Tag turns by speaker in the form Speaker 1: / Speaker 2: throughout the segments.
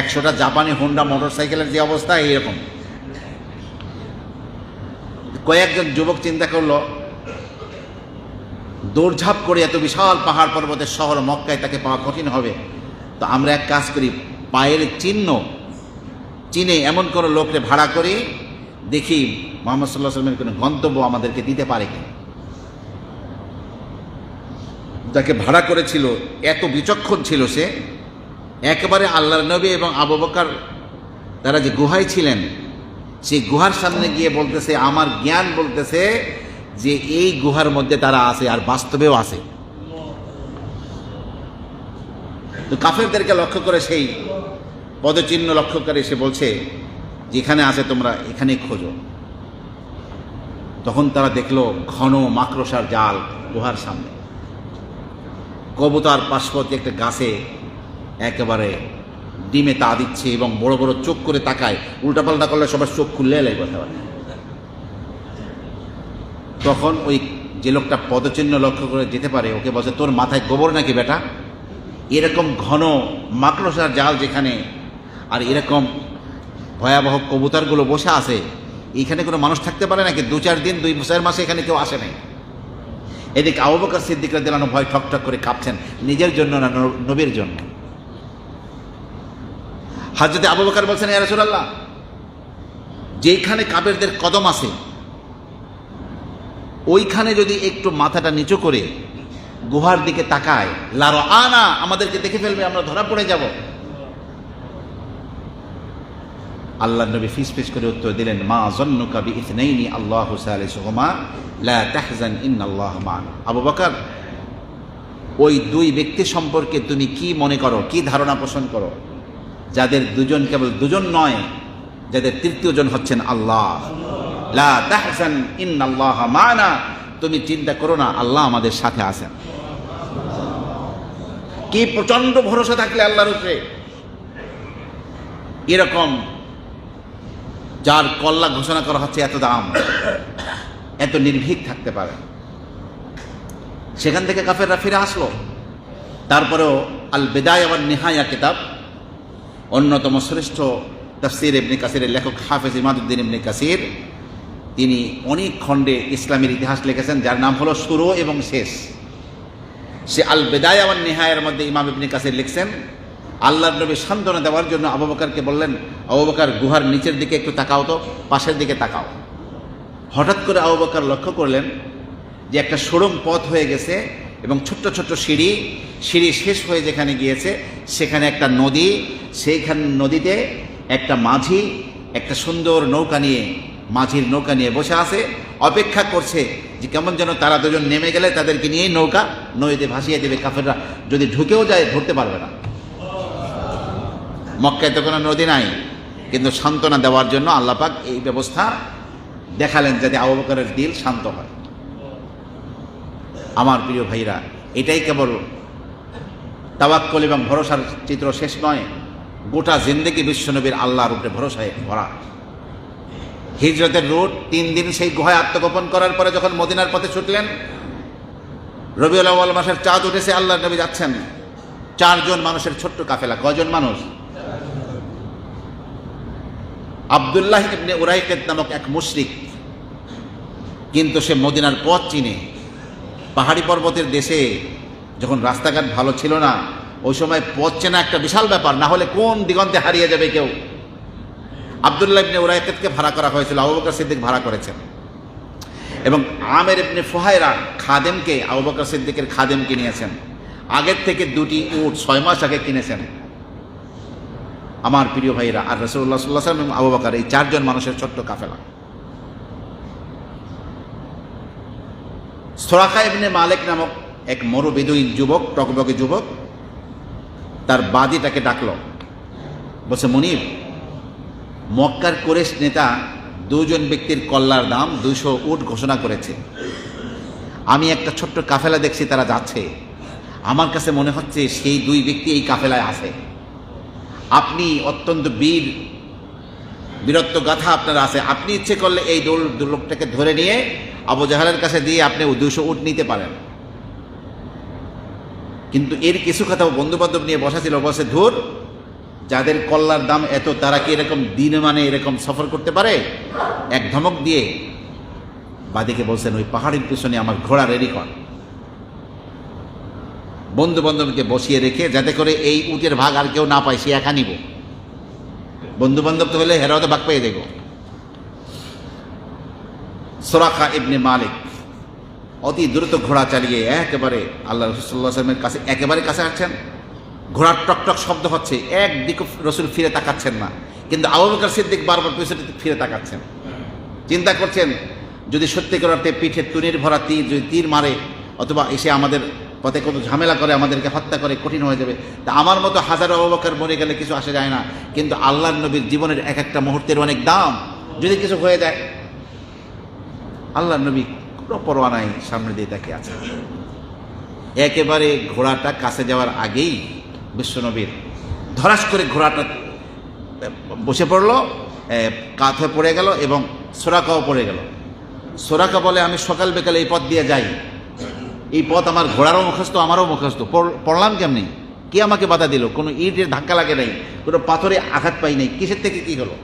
Speaker 1: একশোটা জাপানি হোন্ডা মোটরসাইকেলের যে অবস্থা, এইরকম। কয়েকজন যুবক চিন্তা করল, দৌড়ঝাঁপ করে এত বিশাল পাহাড় পর্বতের শহর মক্কায় তাকে পাওয়া কঠিন হবে। তো আমরা এক কাজ করি, পায়ের চিহ্ন চিনে এমন কোনো লোককে ভাড়া করি, দেখি মোহাম্মদ সাল্লাহ সাল্লামের কোনো গন্তব্য আমাদেরকে দিতে পারে কি যাকে ভাড়া করেছিল, এত বিচক্ষণ ছিল সে একেবারে আল্লাহর নবী এবং আবু বকর, তারা যে গুহায় ছিলেন, সেই গুহার সামনে গিয়ে বলতেছে, আমার জ্ঞান বলতেছে যে এই গুহার মধ্যে তারা আছে আর বাস্তবেও আছে। তো কাফেরদেরকে লক্ষ্য করে সেই পদচিহ্ন লক্ষ্য করে সে বলছে, যেখানে আছে তোমরা এখানে খোঁজো। তখন তারা দেখল ঘন মাকড়সার জাল গুহার সামনে। কবুতার, পার্শ্ববর্তী একটা গাছে একেবারে ডিমে তা দিচ্ছে এবং বড় বড় চোখ করে তাকায়। উল্টাপাল্টা করলে সবার চোখ খুললে এলাই কথা বলে। তখন ওই যে লোকটা পদচিহ্ন লক্ষ্য করে যেতে পারে, ওকে বলছে, তোর মাথায় গোবর নাকি বেটা? এরকম ঘন মাকড়সার জাল যেখানে, আর এরকম ভয়াবহ কবুতরগুলো বসে আছে, এখানে কোনো মানুষ থাকতে পারে নাকি? দু চার দিন, দুই বছরের মাসে এখানে কেউ আসে নাই। এদিকে আবু বকর সিদ্দিকরা দিলানো ভয় ঠক ঠক করে কাঁপছেন, নিজের জন্য ন- নবীর জন্য। হাজরতে আবু বকর বলছেন, ইয়া রাসূলুল্লাহ, যেইখানে কাবেরদের কদম আছে, ওইখানে যদি একটু মাথাটা নিচু করে গুহার দিকে তাকায়, লারো আনা, আমাদেরকে দেখে ফেলবে, আমরা ধরা পড়ে যাব। আল্লাহ নবী ফিস ফিস করে উত্তর দিলেন, মা জন্নুকা বি ইথনাইনি আল্লাহু সালিসুহুমা, লা তাহজান, ইন্নাল্লাহ মান আবু বকর, ওই দুই ব্যক্তি সম্পর্কে তুমি কি মনে করো, কি ধারণা পোষণ করো? যাদের দুজন কেবল দুজন নয়, যাদের তৃতীয়জন হচ্ছেন আল্লাহ। লা মানা, তুমি চিন্তা করো না, আল্লাহ আমাদের সাথে আছেন। কি প্রচণ্ড ভরসা থাকলে আল্লাহর উপরে। এরকম যার কল্লা ঘোষণা করা হচ্ছে এত দাম, এত নির্ভীক থাকতে পারে। সেখান থেকে কাফেররা ফিরে আসলো। তারপরেও আল বেদায় আবার নেহায়া কিতাব অন্যতম শ্রেষ্ঠ তফসির ইবনে কাসিরের লেখক হাফেজ ইমাদুদ্দিন ইবনে কাসির। তিনি অনেক খণ্ডে ইসলামের ইতিহাস লিখেছেন, যার নাম হলো শুরু এবং শেষ। সে আল বেদায় আবার নেহায়ের মধ্যে ইমাম ইবনে কাসির লিখছেন, আল্লাহর নবী সান্ত্বনা দেওয়ার জন্য আবু বকরকে বললেন, আবু বকর, গুহার নিচের দিকে একটু তাকাও তো, পাশের দিকে তাকাও। হঠাৎ করে আবু বকর লক্ষ্য করলেন যে একটা সুড়ং পথ হয়ে গেছে এবং ছোট্ট ছোট্ট সিঁড়ি সিঁড়ি শেষ হয়ে যেখানে গিয়েছে, সেখানে একটা নদী, সেইখান নদীতে একটা মাঝি, একটা সুন্দর নৌকা নিয়ে, মাঝির নৌকা নিয়ে বসে আছে, অপেক্ষা করছে যে কেমন যেন তারা দুজন নেমে গেলে তাদেরকে নিয়েই নৌকা নদীতে ভাসিয়ে দেবে কাফেররা। যদি ঢুকেও যায়, ধরতে পারবে না। মক্কায় তো কোনো নদী নাই, কিন্তু সান্ত্বনা দেওয়ার জন্য আল্লাপাক এই ব্যবস্থা দেখালেন যাতে আবু বকরের দিল শান্ত হয়। আমার প্রিয় ভাইরা, এটাই কেবল তাওয়াক্কল এবং ভরসার চিত্র শেষ নয়, গোটা জিন্দেগি বিশ্বনবীর আল্লাহর উপরে ভরসায় ভরা। হিজরতের রুট তিন দিন সেই গুহায় আত্মগোপন করার পরে যখন মদিনার পথে ছুটলেন, রবিউল আউ্বাল মাসের চাঁদ উঠেছে আল্লাহ নবী যাচ্ছেন। চারজন মানুষের ছোট্ট কাফেলা কজন মানুষ? আবদুল্লাহ উরাইকেত নামক এক মুশরিক, কিন্তু সে মদিনার পথ চিনে। পাহাড়ি পর্বতের দেশে যখন রাস্তাঘাট ভালো ছিল না, ওই সময় পথ চেনা একটা বিশাল ব্যাপার, না হলে কোন দিগন্তে হারিয়ে যাবে কেউ? আবদুল্লাহ ইবনে উরাইকেতকে ভাড়া করা হয়েছিল, আবু বকর সিদ্দিক ভাড়া করেছেন। এবং আমের ইবনে ফুহাইরা খাদেমকে, আবু বকর সিদ্দিকের খাদেম নিয়েছেন। আগের থেকে দুটি উট ছয় মাস আগে কিনেছেন। আমার প্রিয় ভাইরা আর রসুল্লাহ সাল্লাহ সাল্লাম আবু বকর, এই চারজন মানুষের ছোট্ট কাফেলা। সোরাখা ইবনে মালিক নামক এক মরুবেদুইন যুবক টকবকে যুবক, তার বাদিটাকে ডাকল। বলছে মনির মক্কার কোরেশ নেতা দুজন ব্যক্তির কল্লার দাম দুইশো উট ঘোষণা করেছে। আমি একটা ছোট্ট কাফেলা দেখছি, তারা যাচ্ছে। আমার কাছে মনে হচ্ছে সেই দুই ব্যক্তি এই কাফেলায় আছে। আপনি অত্যন্ত বীর বীরত্ব গাথা আপনার আছে। আপনি ইচ্ছে করলে এই দোল লোকটাকে ধরে নিয়ে আবু জাহালের কাছে দিয়ে আপনি দুশো উট নিতে পারেন। কিন্তু এর কিছু কথা বন্ধু বান্ধব নিয়ে বসা ছিল বসে ধুর, যাদের কল্লার দাম এত, তারা কি এরকম দিন মানে এরকম সফর করতে পারে? এক ধমক দিয়ে বাদিকে বলছেন, ওই পাহাড়ের পিছনে আমার ঘোড়া রেডি কর। বন্ধু বান্ধবকে বসিয়ে রেখে, যাতে করে এই উটের ভাগ আর কেউ না পায়, সে একা নিব। বন্ধু বান্ধব তো হলে হেরাও তো ভাগ পেয়ে দেব সোরাখা ইবনে মালিক। অতি দ্রুত ঘোড়া চালিয়ে একেবারে আল্লাহ রসুল্লাহামের কাছে একেবারে কাছে আসছেন। ঘোড়ার টকটক শব্দ হচ্ছে, একদিকে রসুল ফিরে তাকাচ্ছেন না, কিন্তু আবু সিদ্দিক বারবার পিছনে ফিরে তাকাচ্ছেন। চিন্তা করছেন, যদি সত্যিকার অর্থে পিঠে তুনির ভরা তীর, যদি তীর মারে, অথবা এসে আমাদের পথে কোনো ঝামেলা করে, আমাদেরকে হত্যা করে, কঠিন হয়ে যাবে, তা আমার মতো হাজারো অবকার মরে গেলে কিছু আসে যায় না। কিন্তু আল্লাহ নবীর জীবনের এক একটা মুহূর্তের অনেক দাম, যদি কিছু হয়ে যায় আল্লাহ নবী কোনো পরোয়া নাই সামনে দিয়ে তাকে আছে। একেবারে ঘোড়াটা কাছে যাওয়ার আগেই বিশ্বনবীর ধরাস করে ঘোড়াটা বসে পড়ল কাত হয়ে পড়ে গেল এবং সোরাকাও পড়ে গেল। সোরাকা বলে, আমি সকাল বিকাল এই পথ দিয়ে যাই। এই পথ আমার ঘোড়ারও মুখস্থ, আমারও মুখস্থ। পড়- পড়লাম কেমনি? কে আমাকে বাধা দিল? কোনো ইটের ধাক্কা লাগে নাই, কোনো পাথরে আঘাত পাই নাই, কিসের থেকে কি হলো?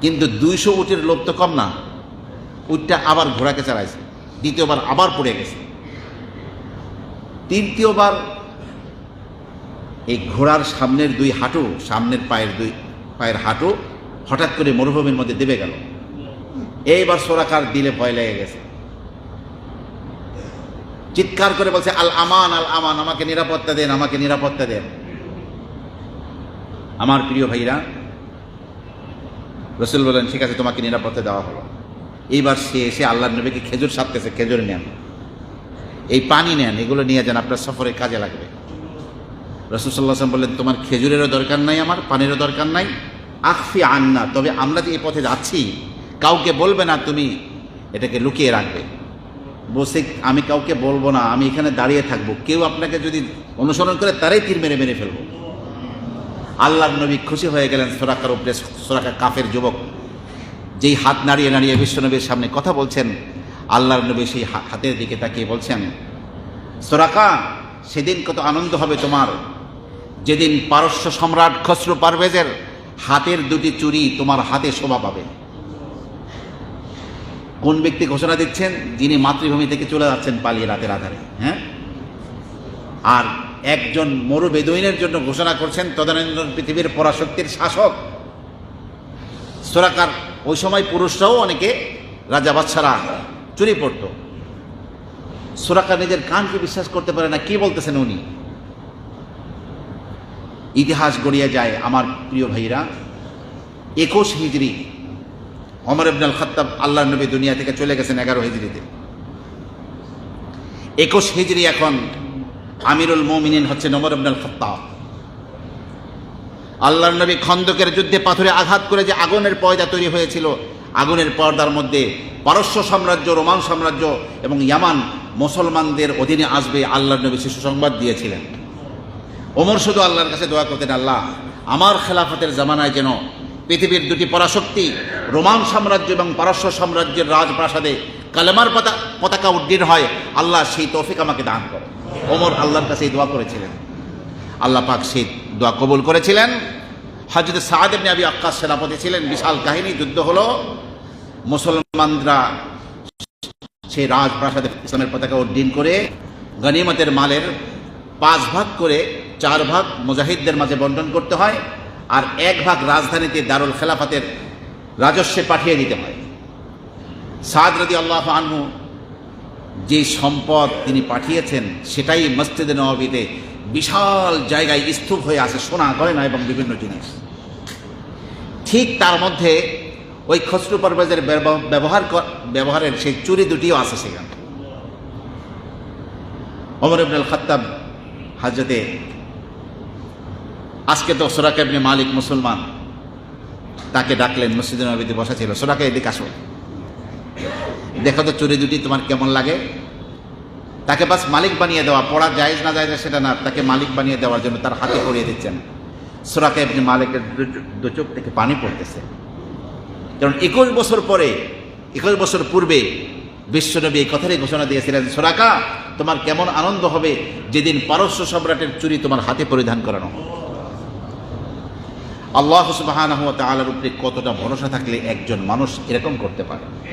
Speaker 1: কিন্তু দুইশো উটের লোভ তো কম না। উটটা আবার ঘোড়াকে চালাইছে, দ্বিতীয়বার আবার পড়ে গেছে। তৃতীয়বার এই ঘোড়ার সামনের দুই হাঁটু, সামনের পায়ের দুই, পায়ের হাঁটু হঠাৎ করে মরুভূমির মধ্যে দেবে গেল। এইবার সোরাকার দিলে ভয় লেগে গেছে। চিৎকার করে বলছে, আল আমান আল আমান, আমাকে নিরাপত্তা দেন, আমাকে নিরাপত্তা দেন। আমার প্রিয় ভাইরা, রসুল বলেন ঠিক আছে, তোমাকে নিরাপত্তা দেওয়া হলো। এইবার সে এসে আল্লাহ নবীকে খেজুর সাপতেছে খেজুর নেন। এই পানি নেন, এগুলো নিয়ে যান, আপনার সফরে কাজে লাগবে। রসুল সাল্লাহাম বললেন, তোমার খেজুরেরও দরকার নাই, আমার পানিরও দরকার নাই। আখফি আন্না, তবে আমরা যে এই পথে যাচ্ছি, কাউকে বলবে না তুমি এটাকে লুকিয়ে রাখবে। বসে, আমি কাউকে বলব না, আমি এখানে দাঁড়িয়ে থাকব। কেউ আপনাকে যদি অনুসরণ করে, তারাই তীর মেরে মেরে ফেলব। আল্লাহ নবী খুশি হয়ে গেলেন সোরাকার উপরে সোরাকা কাফের যুবক। যেই হাত নাড়িয়ে নাড়িয়ে বিশ্বনবীর সামনে কথা বলছেন, আল্লাহর নবী সেই হাতের দিকে তাকিয়ে বলছেন, সোরাকা, সেদিন কত আনন্দ হবে তোমার। যেদিন পারস্য সম্রাট খসরু পারভেজের হাতের দুটি চুরি তোমার হাতে শোভা পাবে। কোন ব্যক্তি ঘোষণা দিচ্ছেন, যিনি মাতৃভূমি থেকে চলে যাচ্ছেন পালিয়ে রাতের আধারে হ্যাঁ? আর একজন মরু বেদুইনের জন্য ঘোষণা করছেন তদানীন্তন পৃথিবীর পরাশক্তির শাসক। সোরাকার ওই সময় পুরুষরাও অনেকে রাজা বাচ্চারা চুরি পড়ত। সোরাকা নিজের কানকে বিশ্বাস করতে পারে না? কি বলতেছেন উনি? ইতিহাস গড়িয়ে যায় আমার প্রিয় ভাইরা, একুশ হিজড়ি। অমর ইবনাল খত্তাব আল্লাহ নবী দুনিয়া থেকে চলে গেছেন এগারো হিজড়িতে। একুশ হিজড়ি এখন আমিরুল মমিনিন হচ্ছে নমর ইবনাল খত্তাব আল্লাহর নবী খন্দকের যুদ্ধে পাথরে আঘাত করে যে আগুনের পয়দা তৈরি হয়েছিল, আগুনের পর্দার মধ্যে পারস্য সাম্রাজ্য, রোমান সাম্রাজ্য এবং ইয়ামান মুসলমানদের অধীনে আসবে আল্লাহর নবী শিশু সংবাদ দিয়েছিলেন। ওমর শুধু আল্লাহর কাছে দোয়া করতেন, আল্লাহ, আমার খেলাফতের জামানায় যেন পৃথিবীর দুটি পরাশক্তি, রোমান সাম্রাজ্য এবং পারস্য সাম্রাজ্যের রাজপ্রাসাদে কালেমার পতা, পতাকা উড্ডীন হয়, আল্লাহ সেই তৌফিক আমাকে দান করে ওমর আল্লাহর কাছে দোয়া করেছিলেন। আল্লাহ পাক সেই দোয়া কবুল করেছিলেন। হজরত সাহাদ ইবনে আবি আক্কাস সেনাপতি ছিলেন, বিশাল কাহিনী, যুদ্ধ হলো। মুসলমানরা সেই রাজপ্রাসাদে ইসলামের পতাকা উড্ডীন করে, গনিমতের মালের পাঁচ ভাগ করে চার ভাগ মুজাহিদদের মাঝে বন্টন করতে হয় আর এক ভাগ রাজধানীতে দারুল খেলাফাতের রাজস্বে পাঠিয়ে দিতে হয়। সাদ রদি আল্লাহ আনহু যে সম্পদ তিনি পাঠিয়েছেন, সেটাই মসজিদে নবাবিতে বিশাল জায়গায় স্তূপ হয়ে আছে সোনা, গয়না এবং বিভিন্ন জিনিস। ঠিক তার মধ্যে ওই খসরু পারভেজের ব্যবহার ব্যবহারের সেই চুরি দুটিও আছে সেখানে। অমর ইবনুল খত্তাব হাজরতে আজকে তো সোরাক ইবনে মালিক মুসলমান, তাকে ডাকলেন মসজিদে নবীতে বসা ছিল। সোরাকে এদিকে আসো। দেখো তো চুরি দুটি তোমার কেমন লাগে? তাকে বাস মালিক বানিয়ে দেওয়া, পড়া জায়েজ না জায়েজ সেটা না, তাকে মালিক বানিয়ে দেওয়ার জন্য তার হাতে পড়িয়ে দিচ্ছেন। সোরাকে আপনি মালিকের দু- চোখ থেকে পানি পড়তেছে। কারণ একুশ বছর পরে, একুশ বছর পূর্বে বিশ্বনবী এই কথারই ঘোষণা দিয়েছিলেন, সোরাকা, তোমার কেমন আনন্দ হবে যেদিন পারস্য সম্রাটের চুরি তোমার হাতে পরিধান করানো। আল্লাহ উপরে কতটা ভরসা থাকলে একজন মানুষ এরকম করতে পারে?